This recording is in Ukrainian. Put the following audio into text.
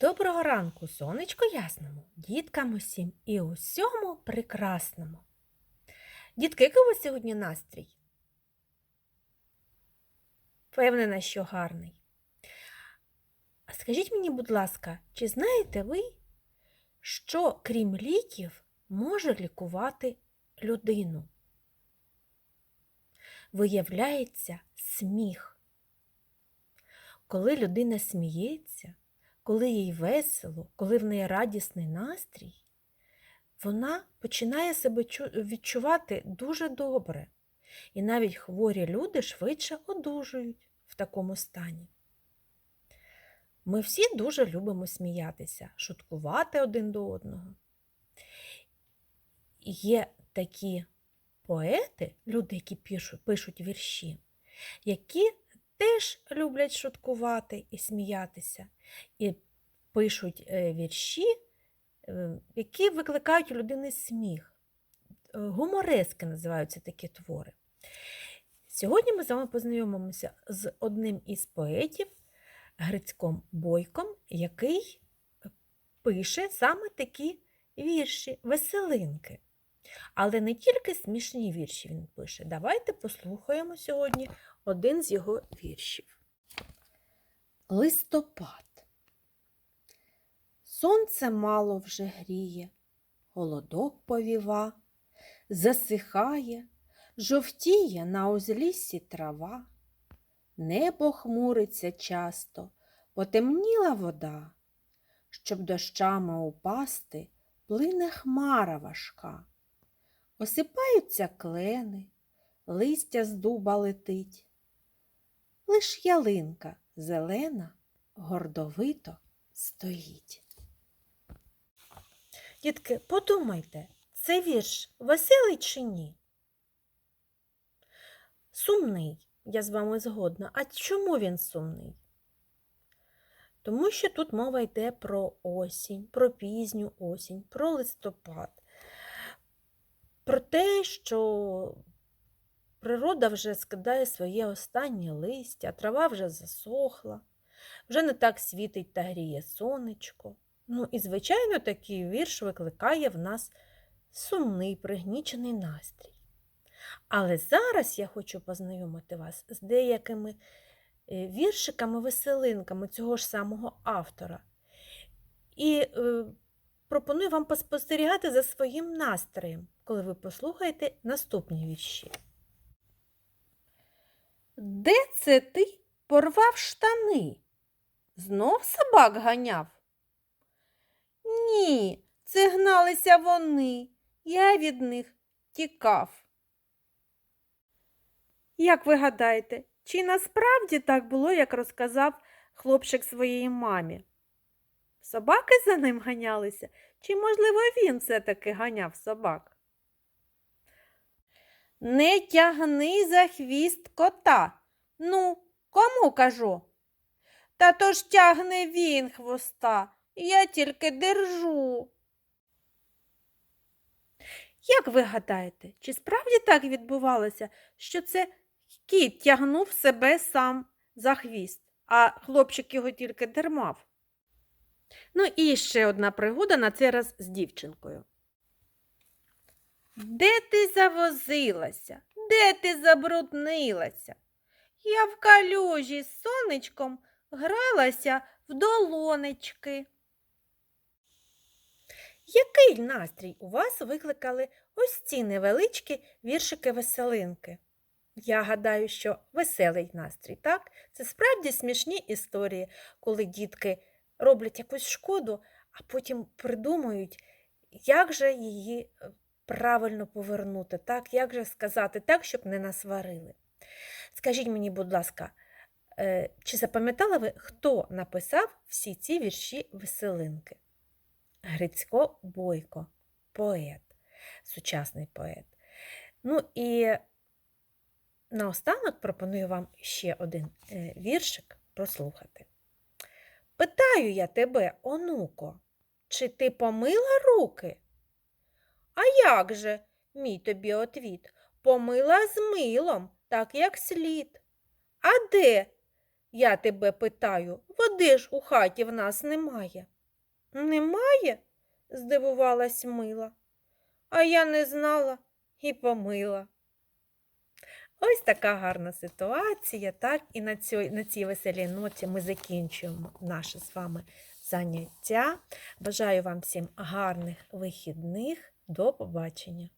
Доброго ранку, сонечко ясному, діткам усім і усьому прекрасному. Дітки, який у вас сьогодні настрій? Впевнена, що гарний. А скажіть мені, будь ласка, чи знаєте ви, що крім ліків може лікувати людину? Виявляється сміх. Коли людина сміється, коли їй весело, коли в неї радісний настрій, вона починає себе відчувати дуже добре. І навіть хворі люди швидше одужують в такому стані. Ми всі дуже любимо сміятися, шуткувати один до одного. Є такі поети, люди, які пишуть, пишуть вірші, які теж люблять шуткувати і сміятися, і пишуть е, вірші, е, які викликають у людини сміх. Е, Гуморески називаються такі твори. Сьогодні ми з вами познайомимося з одним із поетів Грицьком Бойком, який пише саме такі вірші, веселинки. Але не тільки смішні вірші він пише. Давайте послухаємо сьогодні один з його віршів. Листопад. Сонце мало вже гріє, голодок повіва, засихає, жовтіє на узліссі трава, небо хмуриться часто, потемніла вода, щоб дощами упасти, плине хмара важка. Осипаються клени, листя з дуба летить. Лиш ялинка зелена гордовито стоїть. Дітки, подумайте, це вірш веселий чи ні? Сумний, я з вами згодна. А чому він сумний? Тому що тут мова йде про осінь, про пізню осінь, про листопад, про те, що природа вже скидає своє останнє листя, трава вже засохла, вже не так світить та гріє сонечко. Ну і, звичайно, такий вірш викликає в нас сумний, пригнічений настрій. Але зараз я хочу познайомити вас з деякими е, віршиками-веселинками цього ж самого автора. І е, пропоную вам поспостерігати за своїм настроєм, коли ви послухаєте наступні вірші. Де це ти порвав штани? Знов собак ганяв? Ні, це гналися вони. Я від них тікав. Як ви гадаєте, чи насправді так було, як розказав хлопчик своїй мамі? Собаки за ним ганялися, чи, можливо, він все-таки ганяв собак? Не тягни за хвіст кота. Ну, кому кажу? Та то ж тягне він хвоста, я тільки держу. Як ви гадаєте, чи справді так відбувалося, що це кіт тягнув себе сам за хвіст, а хлопчик його тільки дермав? Ну і ще одна пригода на цей раз з дівчинкою. Де ти завозилася? Де ти забруднилася? Я в калюжі з сонечком гралася в долонечки. Який настрій у вас викликали ось ці невеличкі віршики-веселинки? Я гадаю, що веселий настрій, так? Це справді смішні історії, коли дітки роблять якусь шкоду, а потім придумують, як же її е, правильно повернути, так? як же сказати так, щоб не насварили. Скажіть мені, будь ласка, е, чи запам'ятали ви, хто написав всі ці вірші веселинки? Грицько Бойко, поет, сучасний поет. Ну і наостанок пропоную вам ще один е, віршик прослухати. Питаю я тебе, онуко, чи ти помила руки? А як же, мій тобі отвіт, помила з милом, так як слід. А де Я тебе питаю, води ж у хаті в нас немає. Немає? здивувалась мила. А я не знала і помила. Ось така гарна ситуація, так? І на цій, на цій веселій ноті ми закінчуємо наше з вами заняття. Бажаю вам всім гарних вихідних. До побачення!